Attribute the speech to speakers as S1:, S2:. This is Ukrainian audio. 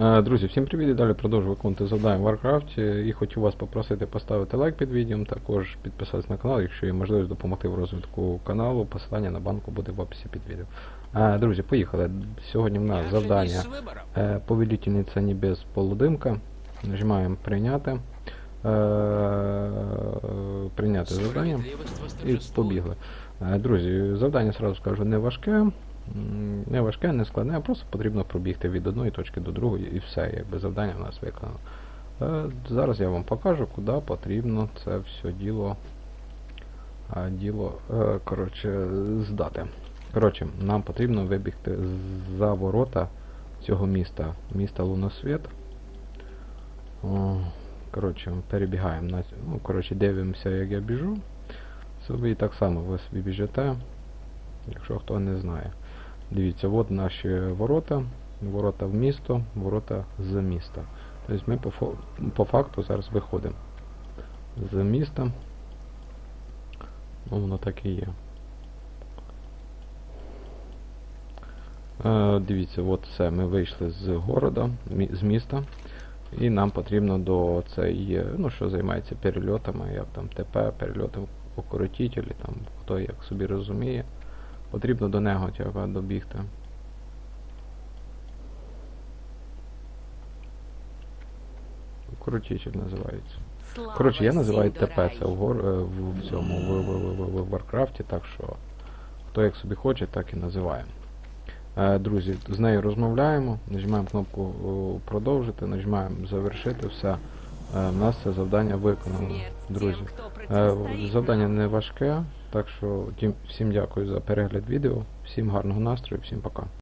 S1: Е, Друзі, всім привіт і далі продовжую виконувати завдання в Warcraft і хочу вас попросити поставити лайк під відео, також підписатися на канал, якщо є можливість допомогти в розвитку каналу, посилання на банку буде в описі під відео. Е, Друзі, поїхали. Сьогодні в нас завдання е, Небес Полудимка. Нажимаємо прийняти. Прийняти завдання. І побігли. Друзі, завдання сразу скажу не важке. Не важке, не складне, просто потрібно пробігти від одної точки до другої і все, якби завдання в нас виконано. Е, Зараз я вам покажу, куди потрібно це все діло, діло е, коротше, здати. Коротше, нам потрібно вибігти за ворота цього міста, міста Луносвіт. Коротше, перебігаємо на ну, коротше, дивимося, як я біжу. Собі так само ви собі біжите, якщо хто не знає. Дивіться, от наші ворота, ворота в місто, ворота з міста. Тобто ми по, факту зараз виходимо з міста. Ну, воно так і є. Е, дивіться, от все, ми вийшли з города, з міста. І нам потрібно до цей, е, ну що займається перельотами, як там ТП, перельоти укоротителі, там хто як собі розуміє. Потрібно до нього тяга добігти. Укоротитель називається. Коротше, я називаю ТП це в, гор, е, в, в цьому в, в, в, в, в Варкрафті, так що хто як собі хоче, так і називає. Е, друзі, з нею розмовляємо, нажимаємо кнопку продовжити, нажимаємо завершити, все. Е, у нас це завдання виконано. Друзі. Е, завдання не важке, так що всім дякую за перегляд відео, всім гарного настрою, всім пока.